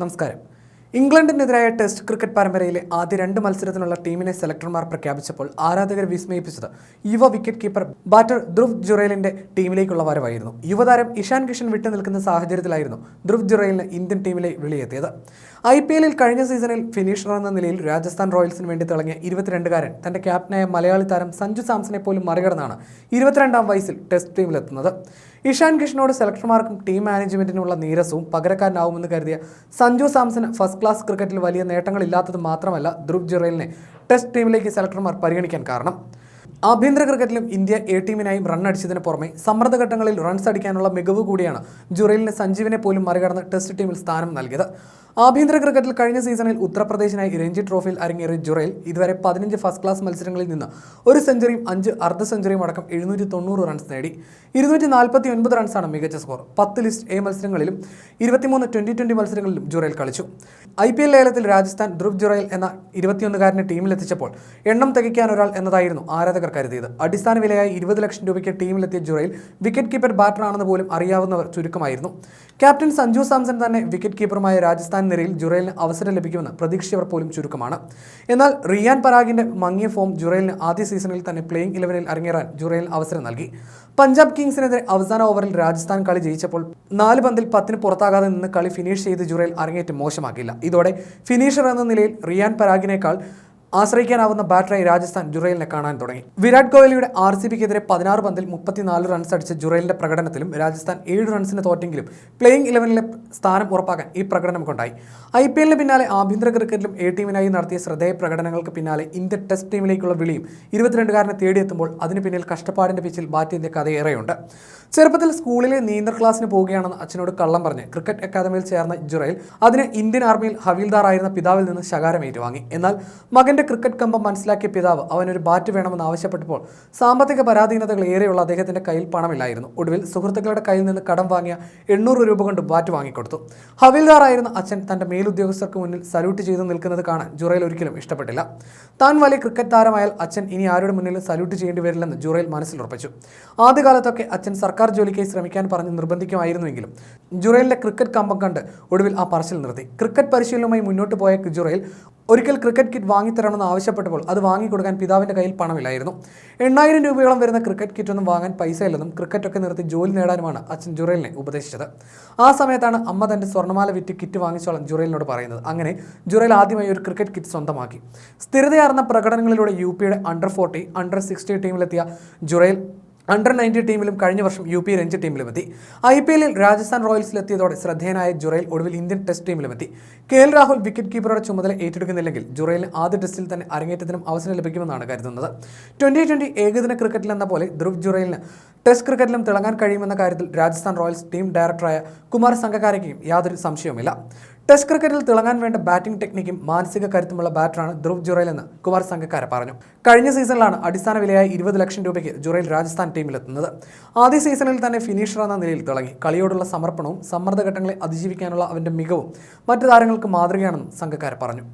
നമസ്കാരം. ഇംഗ്ലണ്ടിനെതിരായ test cricket പരമ്പരയിലെ ആദ്യ രണ്ട് മത്സരത്തിനുള്ള ടീമിനെ സെലക്ടർമാർ പ്രഖ്യാപിച്ചപ്പോൾ ആരാധകർ വിസ്മയിപ്പിച്ചത്. യുവ വിക്കറ്റ് കീപ്പർ ബാറ്റർ ധ്രുവ് ജുറേലിന്റെ ടീമിലേക്കുള്ള വരവായിരുന്നു. യുവതാരം ഇഷാൻ കിഷൻ വിട്ടു നിൽക്കുന്ന സാഹചര്യത്തിലായിരുന്നു ധ്രുവ് ജുറേലിന് ഇന്ത്യൻ ടീമിലെ വിളിയെത്തിയത്. ഐ പി എല്ലിൽ കഴിഞ്ഞ സീസണിൽ ഫിനിഷർ എന്ന നിലയിൽ രാജസ്ഥാൻ റോയൽസിന് വേണ്ടി തിളങ്ങിയ ഇരുപത്തിരണ്ടുകാരൻ തന്റെ ക്യാപ്റ്റനായ മലയാളി താരം സഞ്ജു സാംസനെ പോലും മറികടന്നാണ് ഇരുപത്തിരണ്ടാം വയസ്സിൽ ടെസ്റ്റ് ടീമിലെത്തുന്നത് ഇഷാൻ കിഷനോട് സെലക്ടർമാർക്കും ടീം മാനേജ്മെന്റിനുള്ള നീരസവും പകരക്കാരനാവുമെന്ന് കരുതിയ സഞ്ജു സാംസൺ ഫസ്റ്റ് ക്ലാസ് ക്രിക്കറ്റിൽ വലിയ നേട്ടങ്ങളില്ലാത്തത് മാത്രമല്ല ധ്രുവ് ജുറേലിനെ ടെസ്റ്റ് ടീമിലേക്ക് സെലക്ടർമാർ പരിഗണിക്കാൻ കാരണം. ആഭ്യന്തര ക്രിക്കറ്റിലും ഇന്ത്യ എ ടീമിനായും റൺ അടിച്ചതിന് പുറമെ സമ്മർദ്ദഘട്ടങ്ങളിൽ റൺസ് അടിക്കാനുള്ള മികവ് കൂടിയാണ് ജുറേലിന് സഞ്ജീവിനെ പോലും മറികടന്ന് ടെസ്റ്റ് ടീമിൽ സ്ഥാനം നൽകിയത്. ആഭ്യന്തര ക്രിക്കറ്റിൽ കഴിഞ്ഞ സീസണിൽ ഉത്തർപ്രദേശിനായി രഞ്ജി ട്രോഫിയിൽ അരങ്ങേറിയ ജുറേൽ ഇതുവരെ പതിനഞ്ച് ഫസ്റ്റ് ക്ലാസ് മത്സരങ്ങളിൽ നിന്ന് ഒരു സെഞ്ചുറിയും അഞ്ച് അർദ്ധ സെഞ്ചുറിയും അടക്കം എഴുന്നൂറ്റി തൊണ്ണൂറ് റൺസ് നേടി. ഇരുന്നൂറ്റി നാൽപ്പത്തി ഒൻപത് റൺസാണ് മികച്ച സ്കോർ പത്ത് ലിസ്റ്റ് എ മത്സരങ്ങളിലും ഇരുപത്തിമൂന്ന് ട്വന്റി ട്വന്റി മത്സരങ്ങളിലും ജുറേൽ കളിച്ചു. ഐ പി എൽ ലേലത്തിൽ രാജസ്ഥാൻ ധ്രുവ് ജുറേൽ എന്ന ഇരുപത്തിയൊന്നുകാരനെ ടീമിലെത്തിച്ചപ്പോൾ എണ്ണം തികയ്ക്കാൻ ഒരാൾ എന്നതായിരുന്നു ആരാധകർ കരുതിയത്. അടിസ്ഥാന വിലയായി ഇരുപത് ലക്ഷം രൂപയ്ക്ക് ടീമിലെത്തിയ ജുറേൽ വിക്കറ്റ് കീപ്പർ ബാറ്ററാണെന്ന് പോലും അറിയാവുന്നവർ ചുരുക്കമായിരുന്നു. ക്യാപ്റ്റൻ സഞ്ജു സാംസൺ തന്നെ വിക്കറ്റ് കീപ്പറുമായ രാജസ്ഥാൻ നിരയിൽ ജുറൈലിന് അവസരം ലഭിക്കുമെന്ന് പ്രതീക്ഷിച്ചവർ പോലും ചുരുക്കമാണ്. എന്നാൽ റിയാൻ പരാഗിന്റെ മങ്ങിയ ഫോം ജുറൈലിന് ആദ്യ സീസണിൽ തന്നെ പ്ലേയിങ് ഇലവനിൽ അരങ്ങേറാൻ ജുറൈലിന് അവസരം നൽകി. പഞ്ചാബ് കിങ്സിനെതിരെ അവസാന ഓവറിൽ രാജസ്ഥാൻ കളി ജയിച്ചപ്പോൾ നാല് പന്തിൽ പത്തിന് പുറത്താകാതെ നിന്ന് കളി ഫിനിഷ് ചെയ്ത് ജുറൈൽ അരങ്ങേറ്റം മോശമാക്കില്ല ഇതോടെ ഫിനിഷർ എന്ന നിലയിൽ റിയാൻ പരാഗിനേക്കാൾ ആശ്രയിക്കാനാവുന്ന ബാറ്ററായി രാജസ്ഥാൻ ജുറൈലിനെ കാണാൻ തുടങ്ങി. വിരാട് കോഹ്ലിയുടെ ആർ സി ബിക്കെതിരെ പതിനാറ് പന്തിൽ മുപ്പത്തിനാല് റൺസ് അടിച്ച ജുറൈലിന്റെ പ്രകടനത്തിലും രാജസ്ഥാൻ ഏഴ് റൺസിന് തോറ്റെങ്കിലും പ്ലേയിങ് ഇലവനിലെ സ്ഥാനം ഉറപ്പാക്കാൻ ഈ പ്രകടനം കൊണ്ടായി. ഐ പി എല്ലിന് പിന്നാലെ ആഭ്യന്തര ക്രിക്കറ്റിലും എ ടീമിനായി നടത്തിയ ശ്രദ്ധേയ പ്രകടനങ്ങൾക്ക് പിന്നാലെ ഇന്ത്യ ടെസ്റ്റ് ടീമിലേക്കുള്ള വിളിയും ഇരുപത്തിരണ്ടുകാരനെ തേടിയെത്തുമ്പോൾ അതിന് പിന്നിൽ കഷ്ടപ്പാടിന്റെ പിച്ചിൽ ബാറ്റിന്റെ കഥയേറെയുണ്ട്. ചെറുപ്പത്തിൽ സ്കൂളിലെ നീന്തൽ ക്ലാസ്സിന് പോവുകയാണെന്ന് അച്ഛനോട് കള്ളം പറഞ്ഞ് ക്രിക്കറ്റ് അക്കാദമിയിൽ ചേർന്ന ജുറൈൽ അതിന് ഇന്ത്യൻ ആർമിയിൽ ഹവീൽദാറായിരുന്ന പിതാവിൽ നിന്ന് ശകാരം ഏറ്റുവാങ്ങി. എന്നാൽ മകന്റെ ക്രിക്കറ്റ് കമ്പം മനസ്സിലാക്കിയ പിതാവ് അവനൊരു ബാറ്റ് വേണമെന്ന് ആവശ്യപ്പെട്ടപ്പോൾ സാമ്പത്തിക പരാധീനതകൾ ഏറെയുള്ള അദ്ദേഹത്തിന്റെ കയ്യിൽ പണമില്ലായിരുന്നു. ഒടുവിൽ സുഹൃത്തുക്കളുടെ കയ്യിൽ നിന്ന് കടം വാങ്ങിയ എണ്ണൂറ് രൂപ കൊണ്ട് ബാറ്റ് വാങ്ങിക്കൊടുത്തു. ഹവിൽദാറായിരുന്ന അച്ഛൻ തന്റെ മേലുദ്യോഗസ്ഥർക്ക് മുന്നിൽ സല്യൂട്ട് ചെയ്ത് നിൽക്കുന്നത് കാണാൻ ജുറയിൽ ഒരിക്കലും ഇഷ്ടപ്പെട്ടില്ല. താൻ വലിയ ക്രിക്കറ്റ് താരമായാൽ അച്ഛൻ ഇനി ആരുടെ മുന്നിലും സല്യൂട്ട് ചെയ്യേണ്ടി വരില്ലെന്ന് ജുറയിൽ മനസ്സിലുറപ്പിച്ചു. ആദ്യകാലത്തൊക്കെ അച്ഛൻ സർക്കാർ ജോലിക്കായി ശ്രമിക്കാൻ പറഞ്ഞ് നിർബന്ധിക്കുമായിരുന്നുവെങ്കിലും ജുറയിലെ ക്രിക്കറ്റ് കമ്പം കണ്ട് ഒടുവിൽ ആ പറച്ചിൽ നിർത്തി. ക്രിക്കറ്റ് പരിശീലനവുമായി മുന്നോട്ട് പോയ ജുറൈൽ ഒരിക്കൽ ക്രിക്കറ്റ് കിറ്റ് വാങ്ങിത്തരണമെന്ന് ആവശ്യപ്പെട്ടപ്പോൾ അത് വാങ്ങിക്കൊടുക്കാൻ പിതാവിന്റെ കയ്യിൽ പണമില്ലായിരുന്നു. എണ്ണായിരം രൂപയോളം വരുന്ന ക്രിക്കറ്റ് കിറ്റൊന്നും വാങ്ങാൻ പൈസയില്ലെന്നും ക്രിക്കറ്റൊക്കെ നിർത്തി ജോലി നേടാനുമാണ് അച്ഛൻ ജുറേലിനെ ഉപദേശിച്ചത്. ആ സമയത്താണ് അമ്മ തന്റെ സ്വർണമാല വിറ്റ് കിറ്റ് വാങ്ങിച്ചോളാൻ ജുറേലിനോട് പറയുന്നത്. അങ്ങനെ ജുറേൽ ആദ്യമായി ഒരു ക്രിക്കറ്റ് കിറ്റ് സ്വന്തമാക്കി. സ്ഥിരതയാർന്ന പ്രകടനങ്ങളിലൂടെ യു പിയുടെ അണ്ടർ ഫോർട്ടി അണ്ടർ സിക്സ്റ്റി ടീമിലെത്തിയ ജുറേൽ അണ്ടർ നയന്റി ടീമിലും കഴിഞ്ഞ വർഷം യു പി രഞ്ജി ടീമിലും എത്തി. ഐ പി എല്ലിൽ രാജസ്ഥാൻ റോയൽസിലെത്തിയതോടെ ശ്രദ്ധേയനായ ജുറയിൽ ഒടുവിൽ ഇന്ത്യൻ ടെസ്റ്റ് ടീമിലും എത്തി. കെ എൽ രാഹുൽ വിക്കറ്റ് കീപ്പറുടെ ചുമതല ഏറ്റെടുക്കുന്നില്ലെങ്കിൽ ജുറയിൽ ആദ്യ ടെസ്റ്റിൽ തന്നെ അരങ്ങേറ്റത്തിനും അവസരം ലഭിക്കുമെന്നാണ് കരുതുന്നത്. ട്വന്റി ട്വന്റി ഏകദിന ക്രിക്കറ്റിൽ എന്ന പോലെ ധ്രുവ് ജുറൈലിന് ടെസ്റ്റ് ക്രിക്കറ്റിലും തിളങ്ങാൻ കഴിയുമെന്ന കാര്യത്തിൽ രാജസ്ഥാൻ റോയൽസ് ടീം ഡയറക്ടറായ കുമാർ സംഘകാരയ്ക്കും യാതൊരു സംശയവുമില്ല. ടെസ്റ്റ് ക്രിക്കറ്റിൽ തിളങ്ങാൻ വേണ്ട ബാറ്റിംഗ് ടെക്നിക്കും മാനസിക കരുത്തുമുള്ള ബാറ്ററാണ് ധ്രുവ് ജുറൈൽ എന്ന് കുമാർ സംഘക്കാര പറഞ്ഞു. കഴിഞ്ഞ സീസണിലാണ് അടിസ്ഥാന വിലയായ ഇരുപത് ലക്ഷം രൂപയ്ക്ക് ജുറൈൽ രാജസ്ഥാൻ ടീമിലെത്തുന്നത്. ആദ്യ സീസണിൽ തന്നെ ഫിനിഷർ എന്ന നിലയിൽ തിളങ്ങി. കളിയോടുള്ള സമർപ്പണവും സമ്മർദ്ദഘട്ടങ്ങളെ അതിജീവിക്കാനുള്ള അവന്റെ മികവും മറ്റു താരങ്ങൾക്ക് മാതൃകയാണെന്നും സംഘക്കാര പറഞ്ഞു.